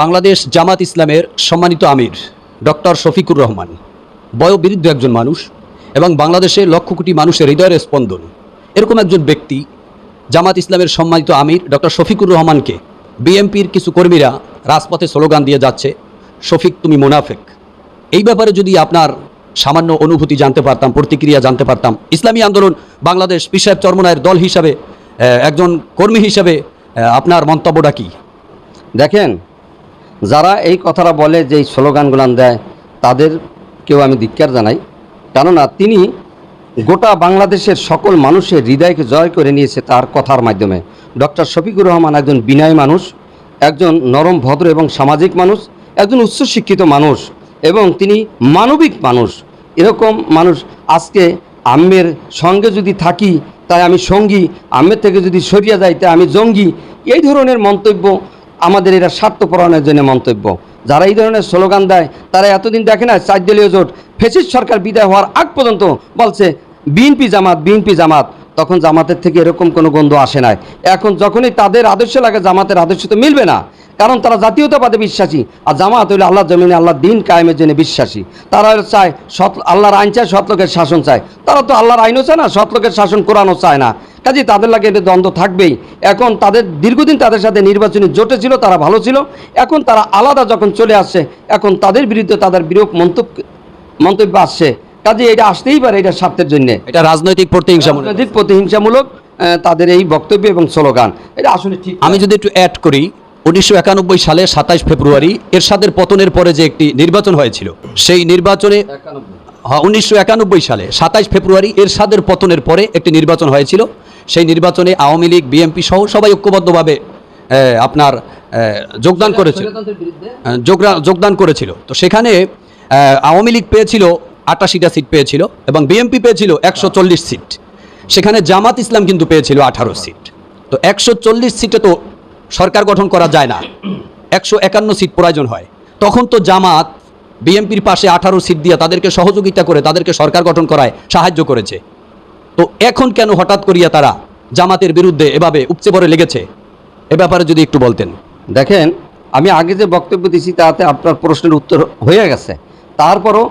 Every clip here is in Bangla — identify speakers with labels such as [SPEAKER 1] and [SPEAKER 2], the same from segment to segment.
[SPEAKER 1] বাংলাদেশ জামাত ইসলামের সম্মানিত আমির, ডক্টর শফিকুর রহমান। বয়োবৃদ্ধ একজন মানুষ এবং বাংলাদেশে লক্ষ কোটি মানুষের হৃদয়ের স্পন্দন। এরকম একজন ব্যক্তি, জামাত ইসলামের সম্মানিত আমির, ডক্টর শফিকুর রহমানকে বিএমপির কিছু কর্মীরা রাজপথে স্লোগান দিয়ে যাচ্ছে, শফিক, তুমি মুনাফেক। এই ব্যাপারে যদি আপনার সামান্য অনুভূতি জানতে পারতাম, প্রতিক্রিয়া জানতে পারতাম, ইসলামী আন্দোলন বাংলাদেশ পিসাব চরমনায়ের দল হিসাবে একজন কর্মী হিসাবে আপনার মন্তব্যটা কী?
[SPEAKER 2] দেখেন যারা এই কথাটা বলে যে এই স্লোগানগুলান দেয় তাদেরকেও আমি ধিক্কার জানাই। কেননা তিনি গোটা বাংলাদেশের সকল মানুষের হৃদয়কে জয় করে নিয়েছে তার কথার মাধ্যমে। ডক্টর শফিকুর রহমান একজন বিনয় মানুষ, একজন নরম, ভদ্র এবং সামাজিক মানুষ, একজন উচ্চশিক্ষিত মানুষ এবং তিনি মানবিক মানুষ। এরকম মানুষ আজকে আম্মের সঙ্গে যদি থাকি, তাই আমি সঙ্গী আম্মের থেকে যদি সরিয়ে যাই, তাই আমি জঙ্গি, এই ধরনের মন্তব্য আমাদের এরা স্বার্থপরণের জন্য মন্তব্য। যারা এই ধরনের স্লোগান দেয়, তারা এতদিন দেখে না চার দলীয় জোট ফেসিস সরকার বিদায় হওয়ার আগ পর্যন্ত বলছে, বিএনপি জামাত বিএনপি জামাত। তখন জামাতের থেকে এরকম কোনো গন্ধ আসে নাই। এখন যখনই তাদের আদর্শ লাগে, জামাতের আদর্শ তো মিলবে না। কারণ তারা জাতীয়তাবাদে বিশ্বাসী। আর জামাত হইলে আল্লাহ জমিনে আল্লাহ দিন কায়েমের জন্য বিশ্বাসী। তারা চায়, সৎ আল্লাহর আইন চায়, সৎ লোকের শাসন চায়। তারা তো আল্লাহর আইনও চায় না, সৎ লোকের শাসন কোরআনও চায় না। কাজে তাদের লাগে এটা দ্বন্দ্ব থাকবেই। এখন তাদের দীর্ঘদিন তাদের সাথে নির্বাচনী জোটে ছিল তারা ভালো ছিল। এখন তারা আলাদা যখন চলে আসছে এখন তাদের বিরুদ্ধে তাদের বিরূপ মন্তব্য মন্তব্য আসছে। কাজে এটা আসতেই পারে এটা স্বার্থের জন্য।
[SPEAKER 1] এটা রাজনৈতিক প্রতিহিংসামূলক
[SPEAKER 2] রাজনৈতিক প্রতিহিংসামূলক তাদের এই বক্তব্য এবং স্লোগান। এটা আসলে ঠিক
[SPEAKER 1] আমি যদি একটু অ্যাড করি উনিশশো একানব্বই সালে সাতাশ ফেব্রুয়ারি এরশাদের পতনের পরে যে একটি নির্বাচন হয়েছিল সেই নির্বাচনে উনিশশো একানব্বই সালে সাতাইশ ফেব্রুয়ারি এরশাদের পতনের পরে একটি নির্বাচন হয়েছিল। সেই নির্বাচনে আওয়ামী লীগ বিএনপি সহ সবাই ঐক্যবদ্ধভাবে আপনার যোগদান করেছিল। যোগদান করেছিল। তো সেখানে আওয়ামী লীগ পেয়েছিল আটাশিটা সিট পেয়েছিল এবং বিএনপি পেয়েছিল একশো চল্লিশ সিট। সেখানে জামাত ইসলাম কিন্তু পেয়েছিল আঠারো সিট। তো একশো চল্লিশ সিটে তো সরকার গঠন করা যায় না। একশো একান্ন সিট প্রয়োজন হয়। তখন তো জামাত বিএনপির পাশে আঠারো সিট দিয়ে তাদেরকে সহযোগিতা করে তাদেরকে সরকার গঠন করায় সাহায্য করেছে। তো এখন কেন হঠাৎ করিয়া তারা জামাতের বিরুদ্ধে এভাবে উপচে পড়ে লেগেছে? এ ব্যাপারে যদি একটু বলতেন।
[SPEAKER 2] দেখেন, আমি আগে যে বক্তব্য দিছি তাতে আপনার প্রশ্নের উত্তর হয়ে গেছে। তারপরও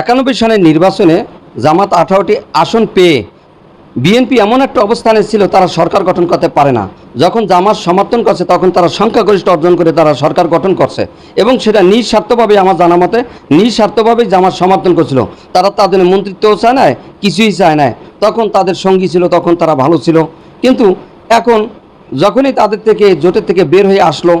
[SPEAKER 2] একানব্বই সনের নির্বাচনে জামাত আঠারোটি আসন পেয়ে বিএনপি এমন একটা অবস্থানে ছিল, তারা সরকার গঠন করতে পারে না। যখন জামাত সমর্থন করছে, তখন তারা সংখ্যাগরিষ্ঠ অর্জন করে তারা সরকার গঠন করছে। এবং সেটা নিঃস্বার্থভাবে আমার জানা মতে, নিঃস্বার্থভাবেই জামাত সমর্থন করছিল। তারা তাদের মন্ত্রিত্বও চায় না কিছুই চায় না তখন তাদের সঙ্গী ছিল, তখন তারা ভালো ছিল। কিন্তু এখন যখনই তাদের থেকে, জোটের থেকে বের হয়ে আসলো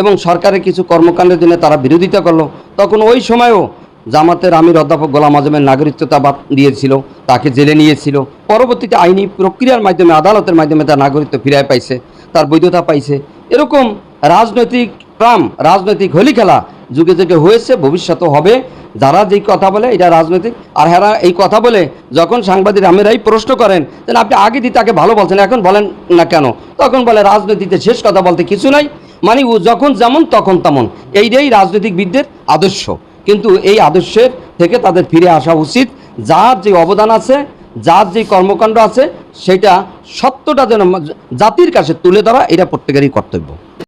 [SPEAKER 2] এবং সরকারের কিছু কর্মকাণ্ডের জন্য তারা বিরোধিতা করল, তখন ওই সময়ও জামাতের আমির অধ্যাপক গোলাম আজমের নাগরিকত্বতা বাদ দিয়েছিল, তাকে জেলে নিয়েছিল। পরবর্তীতে আইনি প্রক্রিয়ার মাধ্যমে, আদালতের মাধ্যমে তার নাগরিকত্ব ফিরায় পাইছে। তার বৈধতা পাইছে। এরকম রাজনৈতিক প্রাম রাজনৈতিক হোলি খেলা যুগে যুগে হয়েছে, ভবিষ্যতেও হবে। যারা যেই কথা বলে, এটা রাজনৈতিক। আর হেরা এই কথা বলে যখন সাংবাদিক আমেরাই প্রশ্ন করেন যে আপনি আগে দিয়ে তাকে ভালো বলছেন, এখন বলেন না কেন? তখন বলে, রাজনীতিতে শেষ কথা বলতে কিছু নাই। মানে ও যখন যেমন তখন তেমন। এইটাই রাজনৈতিকবিদদের আদর্শ। কিন্তু এই আদর্শের থেকে তাদের ফিরে আসা উচিত। যার যে অবদান আছে যার যে কর্মকাণ্ড আছে সেটা সত্যটা যেন জাতির কাছে তুলে ধরা এটা প্রত্যেকেরই কর্তব্য।